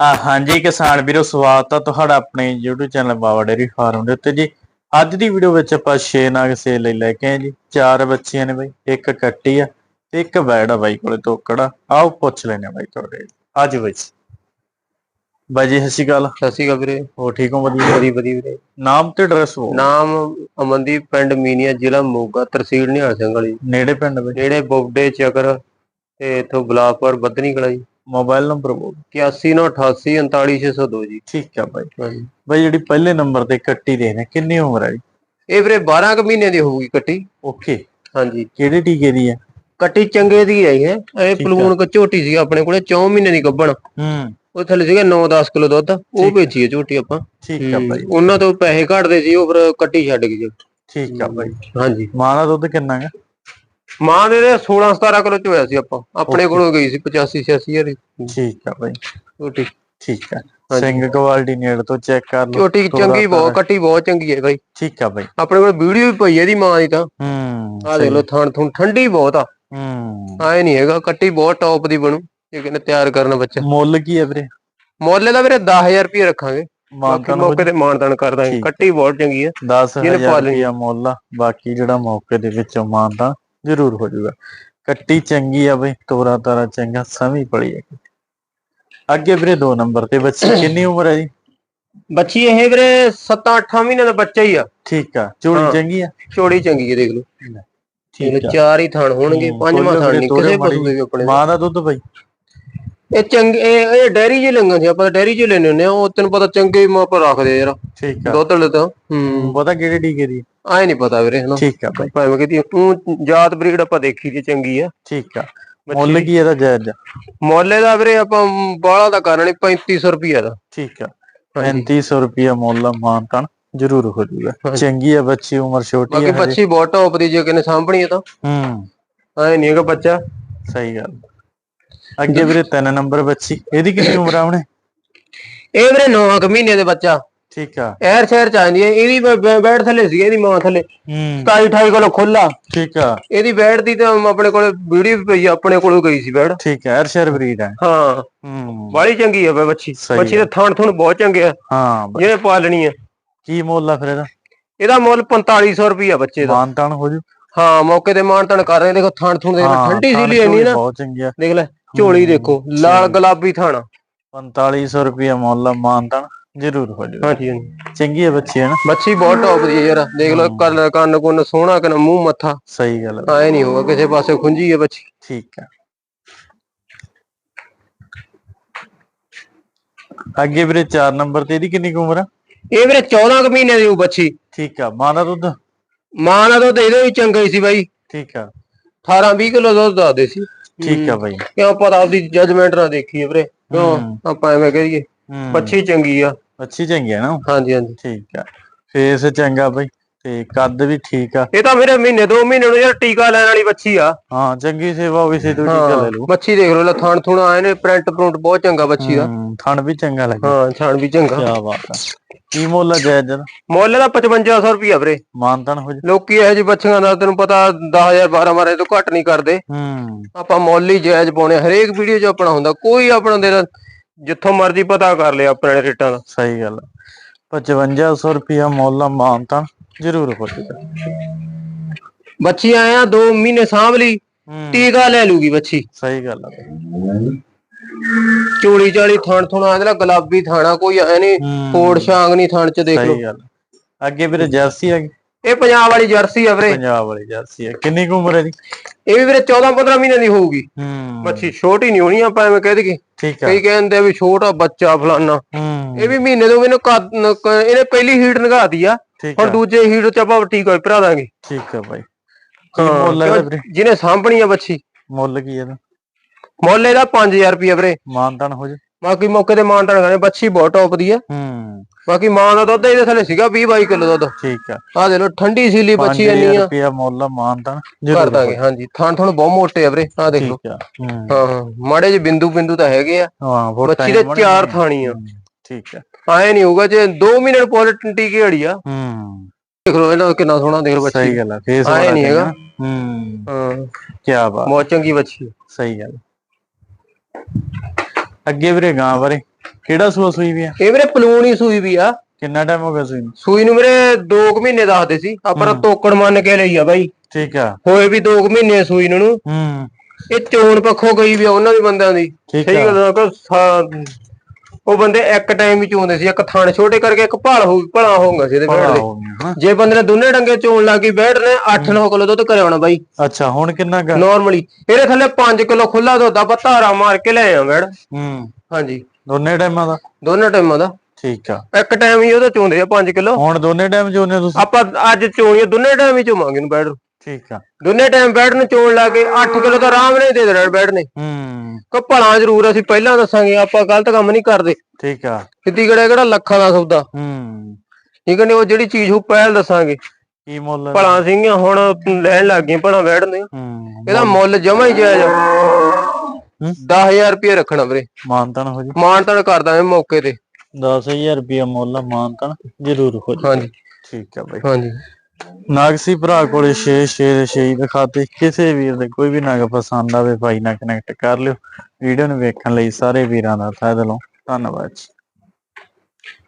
ਆ ਹਾਂਜੀ ਕਿਸਾਨ ਵੀਰੋ ਸਵਾਗਤ ਆ ਤੁਹਾਡਾ ਆਪਣੇ YouTube channel Bawa dairy farm ਦੇ ਉੱਤੇ ਜੀ। ਅੱਜ ਦੀ ਵੀਡੀਓ ਵਿੱਚ ਆਪਾਂ 6 ਨਾਗ ਸੇਲ ਲਈ ਲੈ ਕੇ ਆਏ ਜੀ। ਚਾਰ ਬੱਚੀਆਂ ਨੇ ਬਾਈ ਇੱਕ ਕੱਟੀ ਆ ਤੇ ਇੱਕ ਬੈੜ ਆ ਬਾਈ ਕੋਲੇ ਤੋਕੜਾ ਆਓ ਪੁੱਛ ਲੈਣੇ ਆ ਬਾਈ ਤੁਹਾਡੇ। ਅੱਜ ਬਾਈ ਬਾਈ ਜੀ ਸਤਿ ਸ਼੍ਰੀ ਅਕਾਲ। ਸਤਿ ਸ਼੍ਰੀ ਅਕਾਲ ਵੀਰੇ। ਹੋ ਠੀਕ ਹੋ? ਵਧੀਆ ਬੜੀ ਵਧੀਆ ਵੀਰੇ। ਨਾਮ ਤੇ ਐਡਰੈਸ ਹੋ ਨਾਮ ਅਮਨਦੀਪ ਪਿੰਡ ਮੀਨੀਆ ਜ਼ਿਲ੍ਹਾ ਮੋਗਾ ਤਹਿਸੀਲ ਨਿਹਾਲ ਸਿੰਘ ਵਾਲੀ। ਨੇੜੇ ਪਿੰਡ ਬਾਈ। ਜਿਹੜੇ ਬੋਬਡੇ ਚੱਕਰ ਤੇ ਇਥੋਂ ਬਲਾਕਪੁਰ ਬੱਧਨੀ ਕਲਾ ਜੀ। ਮੋਬਾਈਲ ਨੰਬਰ ਬੋਲ। 8198 39602 ਜੀ। ਠੀਕ। ਆ ਬਾਈ ਹਾਂਜੀ ਬਾਈ ਜਿਹੜੀ ਪਹਿਲੇ ਨੰਬਰ ਤੇ ਕੱਟੀ ਦੇ ਨੇ ਕਿੰਨੀ ਉਮਰ ਹੈ ਇਹ ਵੀਰੇ 12 ਕੁ ਮਹੀਨੇ ਦੀ ਹੋਊਗੀ ਕੱਟੀ। ਓਕੇ। ਹਾਂਜੀ। ਕਿਹੜੇ ਟੀਕੇ ਦੀ ਹੈ ਕੱਟੀ ਚੰਗੇ ਦੀ ਹੈ। ਇਹ ਪਲੂਣ ਕ ਝੋਟੀ ਸੀ ਆਪਣੇ ਕੋਲੇ 4 ਮਹੀਨੇ ਦੀ ਗੱਭਣ। ਹੂੰ। ਉਹ ਥੱਲੇ ਸੀਗਾ 9-10 ਕਿਲੋ ਦੁੱਧ ਉਹ ਵੇਚੀ ਹੈ ਝੋਟੀ ਆਪਾਂ। ਠੀਕ ਆ ਬਾਈ। ਉਹਨਾਂ ਤੋਂ ਪੈਸੇ ਘਟਦੇ ਸੀ ਉਹ ਫਿਰ ਕੱਟੀ ਛੱਡ ਗਈ ਠੀਕ ਆ ਬਾਈ। ਹਾਂਜੀ। ਮਾਂ ਦਾ ਦੁੱਧ ਕਿੰਨਾ ਹੈ ਮਾਂ ਦੇ 16-17 ਕਿਲੋ ਚ ਹੋਇਆ ਸੀ ਆਪਾਂ। ਆਪਣੇ ਕੋਲੋਂ ਗਈ ਸੀ 85-86 ਹਜ਼ਾਰ ਦੀ। ਠੀਕ ਆ ਬਾਈ। ਝੋਟੀ ਠੀਕ ਆ ਸਿੰਘ ਕੁਆਲਿਟੀ ਨੇੜ ਤੋਂ ਚੈੱਕ ਕਰ ਲਓ ਝੋਟੀ ਚੰਗੀ ਬਹੁਤ। ਕੱਟੀ ਬਹੁਤ ਚੰਗੀ ਹੈ ਬਾਈ। ਠੀਕ ਆ ਬਾਈ। ਆਪਣੇ ਕੋਲ ਵੀਡੀਓ ਵੀ ਪਈ ਹੈ ਇਹਦੀ ਮਾਂ ਦੀ ਤਾਂ। ਹੂੰ ਆ ਦੇਖ ਲਓ ਥਣ ਥੁਣ ਠੰਡੀ ਬਹੁਤ ਆ। ਹੂੰ। ਆਏ ਨਹੀਂ ਹੈਗਾ ਕੱਟੀ ਬਹੁਤ ਟੌਪ ਦੀ ਬਣੂ ਜੇ ਕਿਨੇ ਤਿਆਰ ਕਰਨਾ ਬੱਚਾ ਮੁੱਲ ਕੀ ਹੈ ਵੀਰੇ? ਮੁੱਲ ਦਾ ਵੀਰੇ 10000 ਰੁਪਏ ਰੱਖਾਂਗੇ। ਬਾਕੀ ਮੌਕੇ ਤੇ ਮਾਨਦਾਨ ਕਰ ਦਾਂਗੇ। ਕੱਟੀ ਬਹੁਤ ਚੰਗੀ ਹੈ। 10000 ਜਿਹਨੇ ਪਾ ਲਈ। ਰੁਪਇਆ ਮੁੱਲ ਬਾਕੀ ਜਿਹੜਾ ਮੌਕੇ ਦੇ ਵਿੱਚੋਂ ਮਾਨਤਾ ਜ਼ਰੂਰ ਹੋ ਜਾਊਗਾ। ਕੱਟੀ ਚੰਗੀ ਆ ਬਈ ਤੋਰਾ ਤਾਰਾ ਚੰਗਾ ਸਮੀ ਪੜੀ ਹੈ ਅੱਗੇ ਵੀਰੇ 2 ਨੰਬਰ ਤੇ ਬੱਚੀ ਕਿੰਨੀ ਉਮਰ ਹੈ ਜੀ? ਬੱਚੀ ਇਹ ਵੀਰੇ 7-8 ਮਹੀਨੇ ਦਾ ਬੱਚਾ ਹੀ ਆ। ਠੀਕ ਆ ਚੋੜੀ। ਚੰਗੀ ਆ? ਚੋੜੀ ਚੰਗੀ ਹੈ ਦੇਖ ਲਓ। ਠੀਕ ਆ। ਚਾਰ ਹੀ ਥਣ ਹੋਣਗੇ ਪੰਜਵਾਂ ਥਣ ਨਹੀਂ ਕਿਸੇ ਪਸ਼ੂ ਦੇ ਵੀ ਆਪਣੇ ਮਾਂ ਦਾ ਦੁੱਧ ਬਈ। ਇਹ ਚੰਗੇ ਇਹ ਇਹ ਡੈਰੀ ਜੀ ਲੰਗਾਂ ਸੀ ਆਪਾਂ ਡੈਰੀ ਜੀ ਲੈਣੇ ਹੁੰਦੇ ਆ ਉਹ ਤੈਨੂੰ ਪਤਾ ਚੰਗੇ ਮਾਂ ਪਰ ਰੱਖਦੇ ਆ ਯਾਰ। ਠੀਕ ਆ। ਦੁੱਧ ਲੈ ਤਾਂ ਹੂੰ। ਪਤਾ ਕਿਹੜੇ ਟੀਕੇ ਦੀ ਆਏ ਨਹੀਂ ਪਤਾ ਵੀਰੇ ਹਨਾ। ਠੀਕ ਆ ਬਾਈ। ਭਾਵੇਂ ਕਹਦੀ ਉਹ ਜਾਤ ਬਰੀਡ ਆਪਾਂ ਦੇਖੀ ਦੀ ਚੰਗੀ ਆ। ਠੀਕ ਆ। ਮੁੱਲ ਕੀ ਇਹਦਾ ਜਾਇਜ਼ ਆ? ਮੁੱਲੇ ਦਾ ਵੀਰੇ ਆਪਾਂ ਬਾਲਾ ਦਾ ਕਰਨਾ ਨਹੀਂ 3500 ਰੁਪਏ ਦਾ। ਠੀਕ ਆ। ਹਾਂਜੀ। 3500 ਰੁਪਿਆ ਮੁੱਲ ਮਾਨਤਾਨ ਜ਼ਰੂਰ ਹੋ ਹਾਂਜੀ। ਚੰਗੀ ਆ ਬੱਚੀ ਉਮਰ ਛੋਟੀ ਬਾਕੀ ਹੈ ਹਜੇ। ਬੱਚੀ ਬਹੁਤ ਟੌਪ ਦੀ ਜੇ ਕਿਨੇ ਸਾਂਭਣੀ ਆ ਤਾਂ। ਹੂੰ। ਐ ਨਹੀਂ ਹੈਗਾ ਬੱਚਾ। ਸਹੀ ਗੱਲ। ਅੱਗੇ ਵੀਰੇ ਤਿੰਨ ਨੰਬਰ ਬੱਚੀ। ਇਹਦੀ ਕਿੰਨੀ ਉਮਰ ਆ ਉਹਨੇ? ਇਹ ਵੀਰੇ 9 ਮਹੀਨੇ ਦੇ ਬੱਚਾ। ਠੀਕ ਆ। ਐਰ ਸ਼ਹਿਰ ਚ ਆਂਦੀ ਹੈ। ਇਹਦੀ ਬ- ਬ- ਬੈਠ ਥੱਲੇ ਸੀ ਇਹਦੀ ਮਾਂ ਥੱਲੇ। ਹੂੰ। 27 28 ਕਿਲੋ ਖੁੱਲਾ ਠੀਕ ਆ। ਇਹਦੀ ਬੈਠ ਦੀ ਤਾਂ ਆਪਣੇ ਕੋਲ ਵੀਡੀਓ ਪਈ ਆਪਣੇ ਕੋਲੋਂ ਗਈ ਸੀ ਬੈਠ। ਠੀਕ ਆ ਅਰਸ਼ਰ ਬਰੀਡ ਹੈ ਹਾਂ। ਹੂੰ। ਬਾਲੀ ਚੰਗੀ ਆ ਬਈ ਬੱਚੀ। ਬੱਚੀ ਦੇ ਥਣ ਥਣ ਬਹੁਤ ਚੰਗੇ ਆ। ਹਾਂ ਜਿਹਨੇ ਪਾਲਣੀ ਆ। ਕੀ ਮੁੱਲ ਆ ਫਿਰ ਇਹਦਾ? ਇਹਦਾ ਮੁੱਲ 4500 ਰੁਪਿਆ ਬੱਚੇ ਦਾ। ਮਾਨਤਾਨ ਹੋ ਜੂ। ਹਾਂ ਮੌਕੇ ਤੇ ਮਾਨ ਤਣ ਕਰ ਰਹੇ ਦੇਖੋ ਥਣ ਥਣ ਹਾਂ, ਠੰਡੀ ਸੀ ਲਈ ਇੰਨੀ ਨਾ। ਬਹੁਤ ਚੰਗੀ ਆ। ਦੇਖ ਲੈ। ਝੋਲੀ ਦੇਖੋ ਲਾਲ ਗੁਲਾਬੀ ਥਣ 4500 ਰੁਪਿਆ ਮੁੱਲ ਮਾਨਤਾਨ ਜ਼ਰੂਰ ਹੋ ਜੂ ਹਾਂਜੀ ਹਾਂਜੀ। ਚੰਗੀ ਆ ਬੱਚੀ ਹੈ ਨਾ ਬੱਚੀ ਬਹੁਤ ਟੌਪ ਦੀ ਹੈ ਯਾਰ ਦੇਖ ਲਓ ਕੰਨ ਕੰਨ ਕੁੰਨ ਸੋਹਣਾ ਕਿ ਮੂੰਹ ਮੱਥਾ। ਸਹੀ ਗੱਲ ਆ, ਐ ਨਹੀਂ ਹੋਗਾ ਕਿਸੇ ਪਾਸੇ ਖੁੰਝੀ ਹੈ ਬੱਚੀ। ਠੀਕ ਆ। ਅੱਗੇ ਵੀਰੇ 4 ਨੰਬਰ ਤੇ ਇਹਦੀ ਕਿੰਨੀ ਉਮਰ ਆ? ਇਹ ਵੀਰੇ 14 ਕੁ ਮਹੀਨੇ ਦੀ ਉਹ ਬੱਚੀ। ਠੀਕ ਆ ਮਾਂ ਦਾ ਦੁੱਧ? ਮਾਂ ਦਾ ਦੁੱਧ ਇਹਦੇ ਵੀ ਚੰਗਾ ਹੀ ਸੀ ਬਾਈ। ਠੀਕ ਆ। 18 20 ਕਿਲੋ ਦੁੱਧ ਦੱਸਦੇ ਸੀ। ਠੀਕ ਆ ਬਾਈ। ਕਿਉਂ ਪਤਾ ਆਪਦੀ ਜਜਮੈਂਟ ਨਾਲ ਦੇਖੀਏ ਵੀਰੇ। ਕਿਉਂ। ਆਪਾਂ ਐਵੇਂ ਕਹੀਏ ਬੱਚੀ ਚੰਗੀ ਆ। ਅੱਛੀ ਚੰਗੀ ਆ ਨਾ ਹਾਂਜੀ ਹਾਂਜੀ। ਠੀਕ ਆ। ਫੇਸ ਚੰਗਾ ਬਾਈ ਤੇ ਕੱਦ ਵੀ ਠੀਕ ਆ। ਇਹ ਤਾਂ ਵੀਰੇ ਮਹੀਨੇ ਦੋ ਮਹੀਨੇ ਨੂੰ ਯਾਰ ਟੀਕਾ ਲੈਣ ਵਾਲੀ ਬੱਚੀ ਆ। ਹਾਂ ਚੰਗੀ ਸੇਵਾ ਹੋਵੇ ਸੇ ਤੋਂ ਟੀਕਾ ਲੈ ਲਓ ਬੱਚੀ ਦੇਖ ਲਓ ਲੈ ਥਣ ਥੁਣ ਆਏ ਨੇ ਪ੍ਰਿੰਟ ਪ੍ਰਿੰਟ ਬਹੁਤ ਚੰਗਾ ਬੱਚੀ ਦਾ। ਥਣ ਵੀ ਚੰਗਾ ਲੱਗਾ। ਹਾਂ ਛਾਣ ਵੀ ਚੰਗਾ। ਕੀ ਬਾਤ ਆ। ਕੀ ਮੁੱਲ ਜਾਇਜ਼ ਦਾ ਮੁੱਲ ਦਾ 5500 ਰੁਪਿਆ ਵੀਰੇ। ਮਾਨਤਨ ਹੋ ਜਾ ਲੋਕੀ ਇਹੋ ਜਿਹੀ ਬੱਚੀਆਂ ਦਾ ਤੈਨੂੰ ਪਤਾ 10000 12 ਮਾਰੇ ਤੋਂ ਘੱਟ ਨਹੀਂ ਕਰਦੇ। ਹੂੰ। ਆਪਾਂ ਮੁੱਲ ਹੀ ਜਾਇਜ਼ ਪਾਉਣੇ। ਹਰੇਕ ਵੀਡੀਓ 'ਚ ਆਪਣਾ ਹੁੰਦਾ। ਕੋਈ ਆਪਣਾ ਦੇ ਜਿੱਥੋਂ ਮਰਜ਼ੀ ਪਤਾ ਕਰ ਲਿਆ ਆਪਣੇ ਰੇਟਾਂ ਦਾ। ਸਹੀ ਗੱਲ ਆ। 5500 ਰੁਪਿਆ ਮੁੱਲ ਮਾਨਤਨ। ਜ਼ਰੂਰ ਹੋ ਜਾਊਗਾ ਬੱਚੀ ਆਏ ਆ 2 ਮਹੀਨੇ ਸਾਂਭ ਲਈ। ਹੂੰ। ਟੀਕਾ ਲੈ ਲੂਗੀ ਬੱਚੀ। ਸਹੀ ਗੱਲ ਆ। ਚੋੜੀ ਚਾਲੀ ਥਣ ਥੁਣਾ ਇਹਦਾ ਗੁਲਾਬੀ ਥਾਣਾ ਕੋਈ ਐ ਨਹੀਂ ਫੋੜ ਛਾਂਗ ਨਹੀਂ ਥਣ 'ਚ ਦੇਖ ਲਓ। ਸਹੀ ਗੱਲ ਆ। ਅੱਗੇ ਵੀਰੇ ਜਰਸੀ ਆ ਇਹ ਪੰਜਾਬ ਵਾਲੀ ਜਰਸੀ ਆ ਵੀਰੇ। ਪੰਜਾਬ ਵਾਲੀ ਜਰਸੀ ਆ। ਕਿੰਨੀ ਕੁ ਉਮਰ ਹੈ ਦੀ ਇਹ ਵੀ ਵੀਰੇ 14 15 ਮਹੀਨੇ ਦੀ ਹੋਊਗੀ। ਬੱਚੀ ਛੋਟੀ ਨਹੀਂ ਹੋਣੀ ਆਪਾਂ ਐਵੇਂ ਕਹਿ ਦਈਏ। ਠੀਕ ਆ। ਕਈ ਕਹਿੰਦੇ ਆ ਵੀ ਛੋਟਾ ਬੱਚਾ ਫਲਾਨਾ। ਇਹ ਵੀ ਮਹੀਨੇ ਤੋਂ ਮੈਨੂੰ ਇਹਨੇ ਪਹਿਲੀ ਹੀਟ ਨਗਾਤੀ ਆ। ਹੁਣ ਦੂਜੇ ਹੀਟ 'ਚ ਆਪਾਂ ਟੀਕਾ ਭਰਾ ਦਾਂਗੇ। ਠੀਕ ਆ ਬਾਈ। ਹੈ ਜਿਹਨੇ ਸਾਂਭਣੀ ਆ ਬੱਚੀ। ਮੁੱਲ ਕੀ ਇਹਦਾ? ਮੁੱਲ ਇਹਦਾ 5000 ਰੁਪਏ ਵੀਰੇ। ਮਾਨਤਨ ਹੋ ਜਾ। ਬਾਕੀ ਮੌਕੇ ਤੇ ਮਾਨ ਤਾਂ ਬੱਚੀ ਬਹੁਤ ਟੌਪ ਦੀ ਆ। ਹੂੰ। ਬਾਕੀ ਮਾਂ ਦਾ ਦੁੱਧ ਇਹਦੇ ਥੱਲੇ ਸੀਗਾ 20 22 ਕਿਲੋ ਦੁੱਧ। ਠੀਕ ਆ। ਆ ਦੇ ਲੋ ਠੰਡੀ ਸੀਲੀ ਬੱਚੀ ਇੰਨੀ ਆ। ਰੁਪਿਆ ਮੁੱਲ ਮਾਨਤਨ ਕਰ ਦਾਂਗੇ ਹਾਂਜੀ। ਥਾਣ ਥਣ ਬਹੁਤ ਮੋਟੇ ਆ ਵੀਰੇ ਆ ਦੇਖ ਲੋ ਹੂੰ। ਹਾਂ ਮਾੜੇ ਜਿਹੇ ਬਿੰਦੂ ਬਿੰਦੂ ਤਾਂ ਹੈਗੇ ਆ। ਹਾਂ ਬੱਚੀ ਦੇ ਚਾਰ। ਥਾਣੀ ਆ। ਠੀਕ ਆ। ਆਏ ਨਹੀਂ ਹੋਊਗਾ ਜੇ 2 ਮਹੀਨੇ ਨੂੰ ਪੋਲ ਟੀਕੀ ਘੜੀ ਆ। ਹੂੰ। ਦੇਖ ਲੋ ਇਹਨਾਂ ਕਿੰਨਾ ਸੋਹਣਾ ਦੇਖ ਬੱਚੀ ਸਹੀ ਗੱਲ ਆ ਫੇਸ ਆਏ ਨਹੀਂ। ਹੈਗਾ। ਹੂੰ। ਹਾਂ। ਕੀ ਬਾਤ। ਬਹੁਤ ਚੰਗੀ ਬੱਚੀ। ਸਹੀ ਗੱਲ। ਅੱਗੇ ਵੀਰੇ ਗਾਂ ਬਾਰੇ। ਕਿਹੜਾ ਸੂਆ ਸੂਈ ਵੀ ਆ? ਇਹ ਵੀਰੇ ਪਲੂਣ ਹੀ ਸੂਈ ਵੀ ਆ। ਕਿੰਨਾ ਟਾਈਮ ਹੋ ਗਿਆ ਸੂਈ ਨੂੰ? ਸੂਈ ਨੂੰ ਵੀਰੇ 2 ਮਹੀਨੇ ਦੱਸਦੇ ਸੀ। ਆਪਾਂ ਤੋਕੜ ਮੰਨ ਕੇ ਲਈ ਆ ਬਾਈ। ਠੀਕ ਆ। ਹੋਏ ਵੀ 2 ਮਹੀਨੇ ਸੂਈ ਨੂੰ। ਹੂੰ। ਇਹ ਚੋਣ ਪੱਖੋਂ ਗਈ ਵੀ ਆ ਉਹਨਾਂ ਦੀ ਬੰਦਿਆਂ ਦੀ। ਠੀਕ ਸਹੀ ਆ। ਗੱਲ ਆ ਕਿ ਉਹ ਬੰਦੇ ਇੱਕ ਟਾਈਮ ਹੀ ਚੋਂਦੇ ਸੀ ਇੱਕ ਥਣ ਛੋਟੇ ਕਰਕੇ ਇੱਕ ਭਾਲ ਹੋ ਭਲਾ ਹੋਊਗਾ ਸੀ ਇਹਦੇ ਬੈਠ ਦੇ। ਹੋ। ਜੇ ਬੰਦੇ ਨੇ ਦੋਨੇ ਡੰਗੇ ਚੋਣ ਲੱਗ ਗਈ ਬੈਠ ਨੇ 8-9 ਕਿਲੋ ਦੁੱਧ ਆਉਣਾ ਬਾਈ। ਅੱਛਾ ਹੁਣ ਕਿੰਨਾ ਗਾ ਨਾਰਮਲੀ ਇਹਦੇ ਥੱਲੇ 5 ਕਿਲੋ ਖੁੱਲਾ ਦੁੱਧ ਆ ਧਾਰਾ ਮਾਰ ਕੇ ਲੈ ਆ ਬੈੜ ਹੂੰ। ਹਾਂਜੀ। ਦੋਨੇ ਟਾਈਮਾਂ ਦਾ? ਦੋਨੇ ਟਾਈਮਾਂ ਦਾ। ਠੀਕ ਆ। ਇੱਕ ਟਾਈਮ ਹੀ ਉਹਦਾ ਚੋਂਦੇ ਆ 5 ਕਿਲੋ। ਹੁਣ ਦੋਨੇ ਟਾਈਮ ਚੋਨੇ ਤੁਸੀਂ? ਆਪਾਂ ਅੱਜ ਚੋਣੀਏ ਦੋਨੇ ਟਾਈਮ ਹੀ ਚੋਵਾਂਗੇ ਨੂੰ ਨੂੰ ਠੀਕ ਆ। ਦੋਨੇ ਟਾਈਮ ਬੈਡ ਨੂੰ ਚੋਣ ਲਾ ਕੇ 8 ਕਿਲੋ ਤਾਂ ਆਰਾਮ ਨਾਲ ਹੀ ਦੇ ਦੇਣਾ ਬੈਡ ਨੇ। ਹੂੰ। ਕੋ ਭਲਾ ਜ਼ਰੂਰ ਅਸੀਂ ਪਹਿਲਾਂ ਦੱਸਾਂਗੇ ਆਪਾਂ ਗਲਤ ਕੰਮ ਨਹੀਂ ਕਰਦੇ। ਠੀਕ ਆ। ਸਿੱਧੀ ਕਿਹੜਾ ਕਿਹੜਾ ਲੱਖਾਂ ਦਾ ਸੌਦਾ। ਹੂੰ। ਠੀਕ ਨੇ ਉਹ ਜਿਹੜੀ ਚੀਜ਼ ਉਹ ਪਹਿਲ ਦੱਸਾਂਗੇ। ਕੀ ਮੁੱਲ ਭਲਾ ਸਿੰਘ ਹੁਣ ਲੈਣ ਲੱਗ ਗਏ ਭਲਾ ਬੈਡ ਨੇ। ਹੂੰ ਇਹਦਾ ਮੁੱਲ ਜਮਾ ਹੀ ਜਾਇਜ਼ ਹੂੰ। 10000 ਰੁਪਏ ਰੱਖਣਾ ਵੀਰੇ। ਮਾਨਤਨ ਹੋ ਜੀ। ਮਾਨ ਤਾਨ ਕਰ ਦਾਂਗੇ ਮੌਕੇ ਤੇ। 10000 ਰੁਪਏ ਮੁੱਲ ਮਾਨਤਨ ਜ਼ਰੂਰ ਹੋ ਜੀ। ਹਾਂਜੀ। ਠੀਕ ਆ ਬਾਈ। ਹਾਂਜੀ। ਨਾਗਸੀ ਭਰਾ ਕੋਲੇ 6 6 ਦੇ 6 ਦਿਖਾਤੇ ਕਿਸੇ ਵੀਰ ਦੇ ਕੋਈ ਵੀ ਨਾਗ ਪਸੰਦ ਆਵੇ ਭਾਈ ਨਾਲ ਕਨੈਕਟ ਕਰ ਲਿਓ। ਵੀਡੀਓ ਨੂੰ ਵੇਖਣ ਲਈ ਸਾਰੇ ਵੀਰਾਂ ਦਾ ਤਹਿ ਦਿਲੋਂ ਧੰਨਵਾਦ ਜੀ।